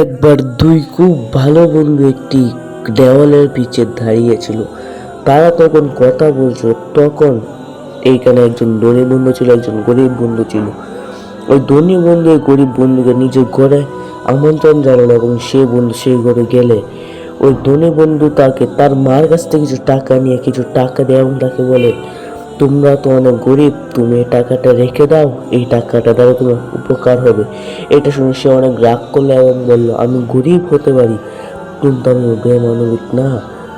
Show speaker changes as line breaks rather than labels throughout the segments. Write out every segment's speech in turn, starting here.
একবার দুই খুব ভালো বন্ধু একটি দেওয়ালের পিছে দাঁড়িয়েছিল। তারা তখন কথা বলছিল, তখন এইখানে একজন ধনী বন্ধু ছিল, একজন গরিব বন্ধু ছিল। ওই ধনী বন্ধু গরিব বন্ধুকে নিজের ঘরে আমন্ত্রণ জানালো এবং সে বন্ধু সেই ঘরে গেলে। ওই ধনী বন্ধু তাকে, তার মার কাছ থেকে কিছু টাকা নিয়ে কিছু টাকা দেয় এবং তাকে বলে তোমরা তো অনেক গরিব, তুমি এই টাকাটা রেখে দাও, এই টাকাটা দ্বারা তোমার উপকার হবে। এটা শুনে সে অনেক রাগ করল এবং বলল, আমি গরিব হতে পারি, কিন্তু আমি বেমানবিক না।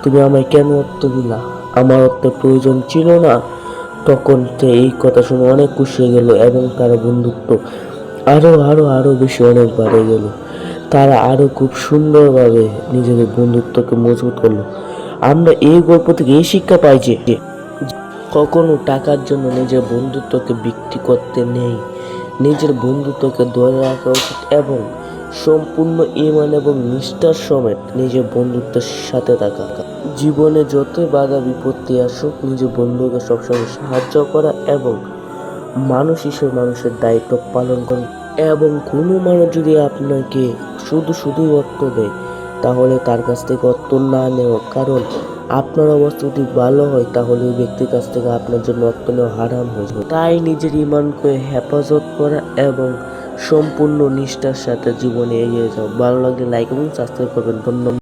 তুমি আমায় কেন অর্থ দিলা? আমার অর্থের প্রয়োজন ছিল না। তখন সে এই কথা শুনে অনেক খুশি হয়ে গেল এবং তার বন্ধুত্ব আরও আরও আরও বেশি অনেক বাড়ে গেল। তারা আরও খুব সুন্দরভাবে নিজেদের বন্ধুত্বকে মজবুত করল। আমরা এই গল্প থেকে এই শিক্ষা পাই যে কখনো টাকার জন্য নিজের বন্ধুত্বকে বিক্রি করতে নেই। নিজের বন্ধুত্বকে ধরে রাখা উচিত এবং সম্পূর্ণ ইমান এবং নিষ্ঠার সমেত নিজের বন্ধুত্বের সাথে থাকা। জীবনে যতই বাধা বিপত্তি আসুক, নিজের বন্ধুকে সবসময় সাহায্য করা এবং মানুষ হিসেবে মানুষের দায়িত্ব পালন করা এবং কোনো মানুষ যদি আপনাকে শুধু শুধুই অর্থ দেয়, তাহলে তার কাছ থেকে অর্থ না নেওয়া কারণ আপনার অবস্থা যদি ভালো হয়, তাহলে ওই ব্যক্তির কাছ থেকে আপনার জন্য অত্যন্ত হারাম হয়ে যাবে। তাই নিজের ইমানকে হেফাজত করা এবং সম্পূর্ণ নিষ্ঠার সাথে জীবনে এগিয়ে যাও। ভালো লাগলে লাইক এবং সাবস্ক্রাইব করবেন। ধন্যবাদ।